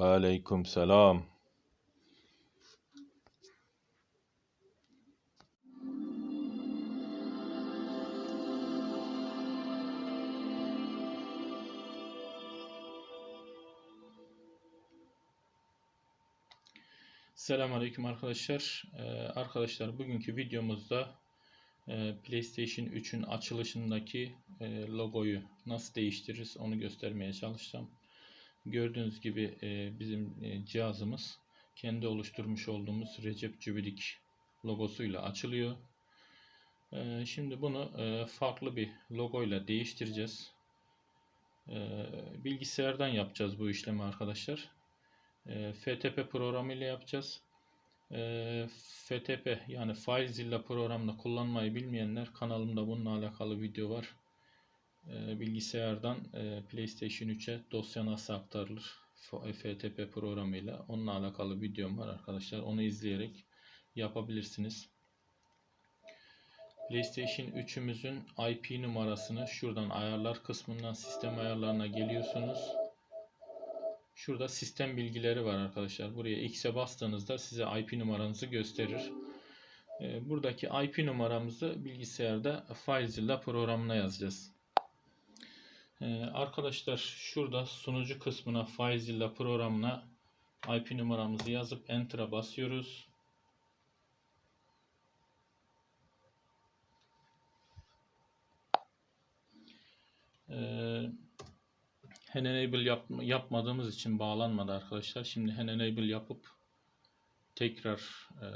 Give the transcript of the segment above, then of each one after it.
Ve aleyküm selam. Selamünaleyküm arkadaşlar. Ee, arkadaşlar bugünkü videomuzda e, PlayStation 3'ün açılışındaki e, logoyu nasıl değiştiririz onu göstermeye çalışacağım. Gördüğünüz gibi e, bizim e, cihazımız kendi oluşturmuş olduğumuz Recep Cübidik logosuyla açılıyor. E, şimdi bunu farklı bir logoyla değiştireceğiz. Bilgisayardan yapacağız bu işlemi arkadaşlar. FTP programıyla yapacağız. E, FTP yani FileZilla programını kullanmayı bilmeyenler kanalımda bununla alakalı video var. E, bilgisayardan e, PlayStation 3'e dosya nasıl aktarılır FTP programıyla onunla alakalı videom var arkadaşlar. Onu izleyerek yapabilirsiniz. PlayStation 3'ümüzün IP numarasını şuradan ayarlar kısmından sistem ayarlarına geliyorsunuz. Şurada sistem bilgileri var arkadaşlar. Buraya X'e bastığınızda size IP numaranızı gösterir. Ee, Buradaki IP numaramızı bilgisayarda FileZilla programına yazacağız. Ee, Arkadaşlar şurada sunucu kısmına FileZilla programına IP numaramızı yazıp Enter'a basıyoruz. Ee, enable yap, yapmadığımız için bağlanmadı arkadaşlar. Şimdi hand enable yapıp tekrar e,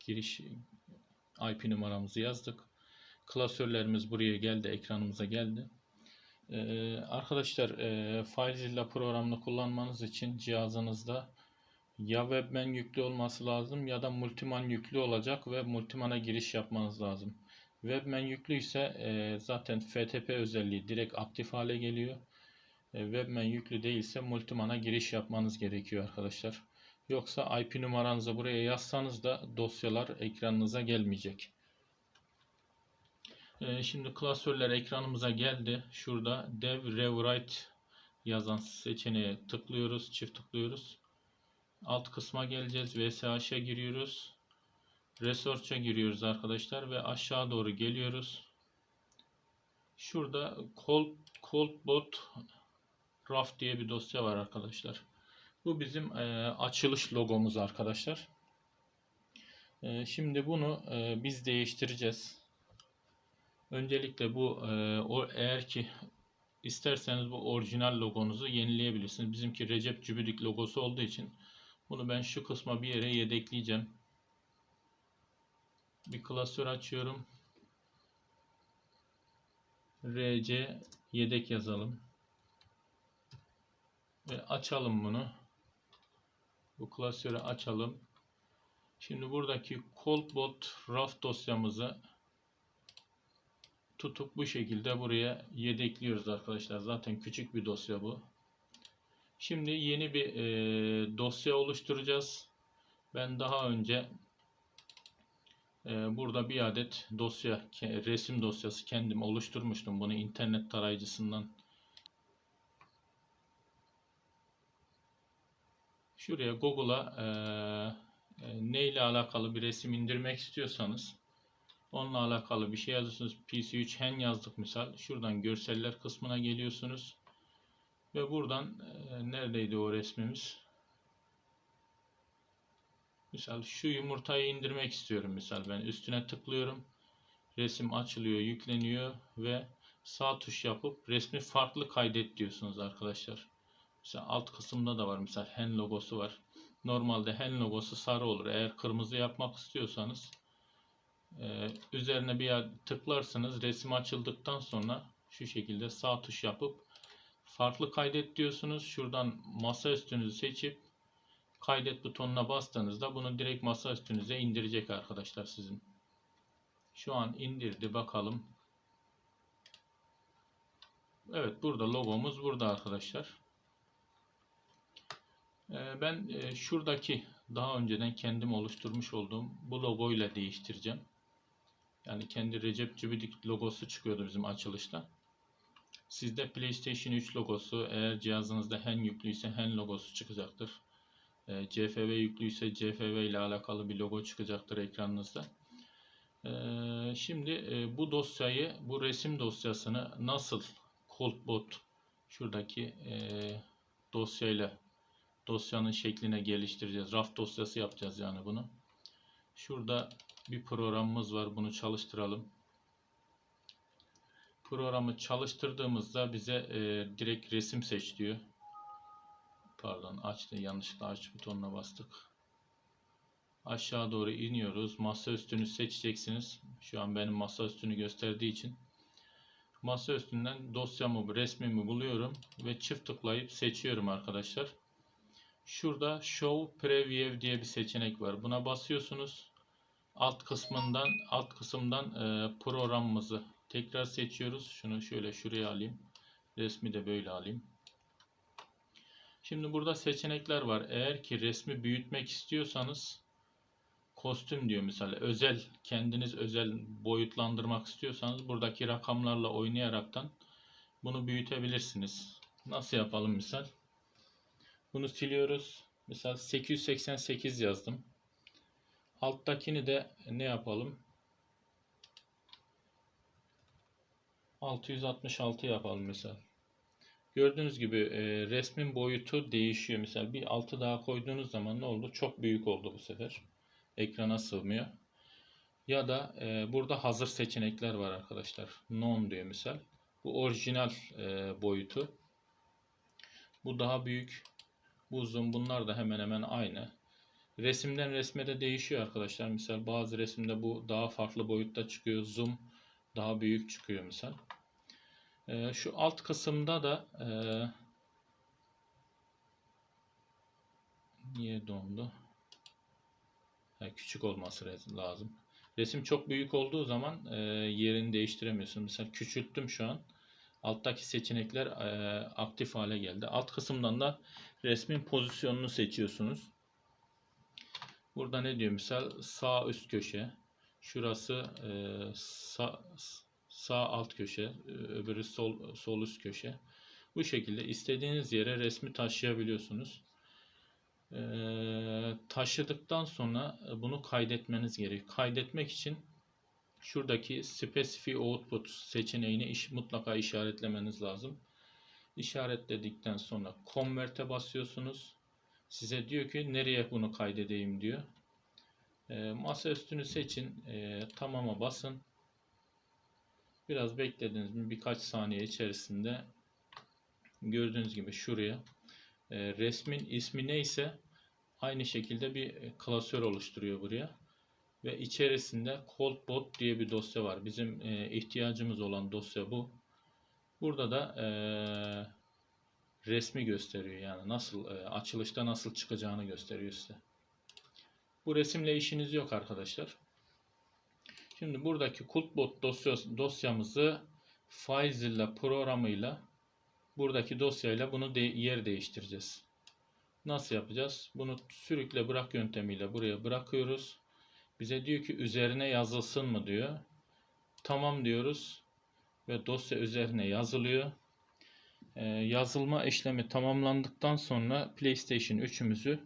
giriş IP numaramızı yazdık. Klasörlerimiz buraya geldi, ekranımıza geldi. E, arkadaşlar e, FileZilla programını kullanmanız için cihazınızda ya webman yüklü olması lazım ya da multiman yüklü olacak ve multimana giriş yapmanız lazım. Webman yüklüyse e, zaten FTP özelliği direkt aktif hale geliyor. E, Webman yüklü değilse Multiman'a giriş yapmanız gerekiyor arkadaşlar. Yoksa IP numaranızı buraya yazsanız da dosyalar ekranınıza gelmeyecek. E, Şimdi klasörler ekranımıza geldi. Şurada Dev Rewrite yazan seçeneğe tıklıyoruz. Çift tıklıyoruz. Alt kısma geleceğiz. VSH'e giriyoruz. Research'a giriyoruz arkadaşlar ve aşağı doğru geliyoruz. Şurada Cold, Coldbot RAF diye bir dosya var arkadaşlar. Bu bizim e, açılış logomuz arkadaşlar. E, şimdi bunu e, biz değiştireceğiz. Öncelikle bu e, o eğer ki isterseniz bu orijinal logonuzu yenileyebilirsiniz. Bizimki Recep Cübüdük logosu olduğu için bunu ben şu kısma bir yere yedekleyeceğim. Bir klasör açıyorum. RC yedek yazalım. Ve açalım bunu. Bu klasörü açalım. Şimdi buradaki Coldbot RAF dosyamızı tutup bu şekilde buraya yedekliyoruz arkadaşlar. Zaten küçük bir dosya bu. Şimdi yeni bir e, dosya oluşturacağız. Ben daha önce e, burada bir adet dosya, resim dosyası kendim oluşturmuştum. Bunu internet tarayıcısından Şuraya Google'a e, e, ne ile alakalı bir resim indirmek istiyorsanız onunla alakalı bir şey yazıyorsunuz. PC3 hen yazdık misal. Şuradan görseller kısmına geliyorsunuz. Ve buradan e, neredeydi o resmimiz? Misal şu yumurtayı indirmek istiyorum misal ben. Üstüne tıklıyorum. Resim açılıyor, yükleniyor ve sağ tuş yapıp resmi farklı kaydet diyorsunuz arkadaşlar. Mesela alt kısımda da var. Mesela hen logosu var. Normalde hen logosu sarı olur. Eğer kırmızı yapmak istiyorsanız e, üzerine bir yer tıklarsınız. Resim açıldıktan sonra şu şekilde sağ tuş yapıp farklı kaydet diyorsunuz. Şuradan masa üstünüzü seçip kaydet butonuna bastığınızda bunu direkt masa üstünüze indirecek arkadaşlar sizin. Şu an indirdi bakalım. Evet burada logomuz burada arkadaşlar. Ee, Ben e, şuradaki daha önceden kendim oluşturmuş olduğum bu logoyla değiştireceğim. Yani kendi Recep Cübidik logosu çıkıyordu bizim açılışta. Sizde PlayStation 3 logosu eğer cihazınızda hen yüklüyse hen logosu çıkacaktır. E, CFV yüklüyse CFV ile alakalı bir logo çıkacaktır ekranınızda. E, şimdi e, bu dosyayı, bu resim dosyasını nasıl Coldbot şuradaki e, dosyayla dosyanın şekline geliştireceğiz. Raf dosyası yapacağız yani bunu. Şurada bir programımız var. Bunu çalıştıralım. Programı çalıştırdığımızda bize e, direkt resim seç diyor. Pardon açtı. Yanlışlıkla aç butonuna bastık. Aşağı doğru iniyoruz. Masa üstünü seçeceksiniz. Şu an benim masa üstünü gösterdiği için. Masa üstünden dosyamı, resmimi buluyorum ve çift tıklayıp seçiyorum arkadaşlar. Şurada Show Preview diye bir seçenek var. Buna basıyorsunuz. Alt kısmından alt kısımdan e, programımızı tekrar seçiyoruz. Şunu şöyle şuraya alayım. Resmi de böyle alayım. Şimdi burada seçenekler var. Eğer ki resmi büyütmek istiyorsanız kostüm diyor mesela özel kendiniz özel boyutlandırmak istiyorsanız buradaki rakamlarla oynayaraktan bunu büyütebilirsiniz. Nasıl yapalım misal? Bunu siliyoruz. Mesela 888 yazdım. Alttakini de ne yapalım? 666 yapalım mesela. Gördüğünüz gibi e, resmin boyutu değişiyor. Mesela bir altı daha koyduğunuz zaman ne oldu? Çok büyük oldu bu sefer. Ekrana sığmıyor. Ya da e, burada hazır seçenekler var arkadaşlar. Non diyor misal. Bu orijinal e, boyutu. Bu daha büyük. Uzun. Bunlar da hemen hemen aynı. Resimden resme de değişiyor arkadaşlar. Misal bazı resimde bu daha farklı boyutta çıkıyor. Zoom daha büyük çıkıyor misal. Ee, şu alt kısımda da e, niye dondu? Ha, küçük olması lazım. Resim çok büyük olduğu zaman e, yerini değiştiremiyorsun. Mesela küçülttüm şu an. Alttaki seçenekler aktif hale geldi. Alt kısımdan da resmin pozisyonunu seçiyorsunuz. Burada ne diyor misal sağ üst köşe. Şurası sağ, sağ alt köşe, öbürü sol sol üst köşe. Bu şekilde istediğiniz yere resmi taşıyabiliyorsunuz. Taşıdıktan sonra bunu kaydetmeniz gerekiyor. Kaydetmek için şuradaki Specify Output seçeneğini iş, mutlaka işaretlemeniz lazım. İşaretledikten sonra Convert'e basıyorsunuz. Size diyor ki nereye bunu kaydedeyim diyor. E, masa üstünü seçin. E, tamama basın. Biraz beklediniz mi birkaç saniye içerisinde gördüğünüz gibi şuraya e, resmin ismi neyse aynı şekilde bir klasör oluşturuyor buraya. Ve içerisinde Coldbot diye bir dosya var. Bizim e, ihtiyacımız olan dosya bu. Burada da e, resmi gösteriyor. Yani nasıl e, açılışta nasıl çıkacağını gösteriyor size. Bu resimle işiniz yok arkadaşlar. Şimdi buradaki Cultbot dosyası, dosyamızı FileZilla programıyla buradaki dosyayla bunu de, yer değiştireceğiz. Nasıl yapacağız? Bunu sürükle bırak yöntemiyle buraya bırakıyoruz. Bize diyor ki üzerine yazılsın mı diyor. Tamam diyoruz ve dosya üzerine yazılıyor. Ee, yazılma işlemi tamamlandıktan sonra PlayStation 3'ümüzü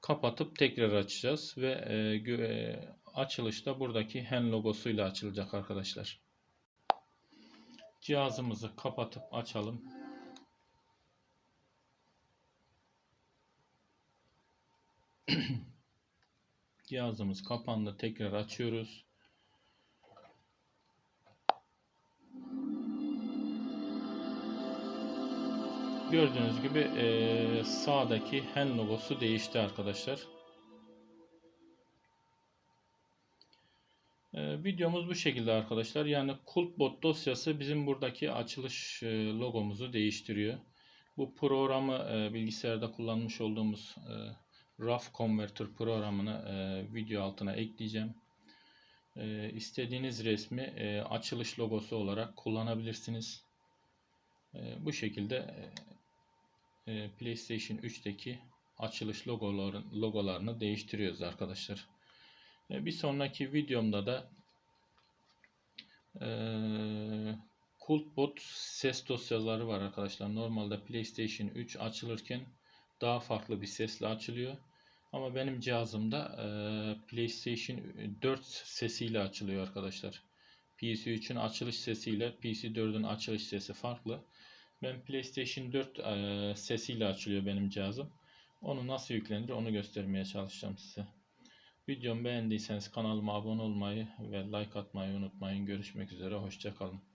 kapatıp tekrar açacağız ve e, e, açılışta buradaki hen logosuyla açılacak arkadaşlar. Cihazımızı kapatıp açalım. Cihazımız kapandı. Tekrar açıyoruz. Gördüğünüz gibi e, sağdaki hen logosu değişti arkadaşlar. E, videomuz bu şekilde arkadaşlar. Yani Cultbot dosyası bizim buradaki açılış e, logomuzu değiştiriyor. Bu programı e, bilgisayarda kullanmış olduğumuz e, RAW Converter programını e, video altına ekleyeceğim. E, istediğiniz resmi e, açılış logosu olarak kullanabilirsiniz. E, bu şekilde e, e PlayStation 3'teki açılış logoların, logolarını değiştiriyoruz arkadaşlar. E, bir sonraki videomda da e, Cultbot ses dosyaları var arkadaşlar. Normalde PlayStation 3 açılırken daha farklı bir sesle açılıyor. Ama benim cihazımda e, PlayStation 4 sesiyle açılıyor arkadaşlar. PC3'ün açılış sesiyle PC4'ün açılış sesi farklı. Ben PlayStation 4 e, sesiyle açılıyor benim cihazım. Onu nasıl yüklenir onu göstermeye çalışacağım size. Videomu beğendiyseniz kanalıma abone olmayı ve like atmayı unutmayın. Görüşmek üzere. Hoşçakalın.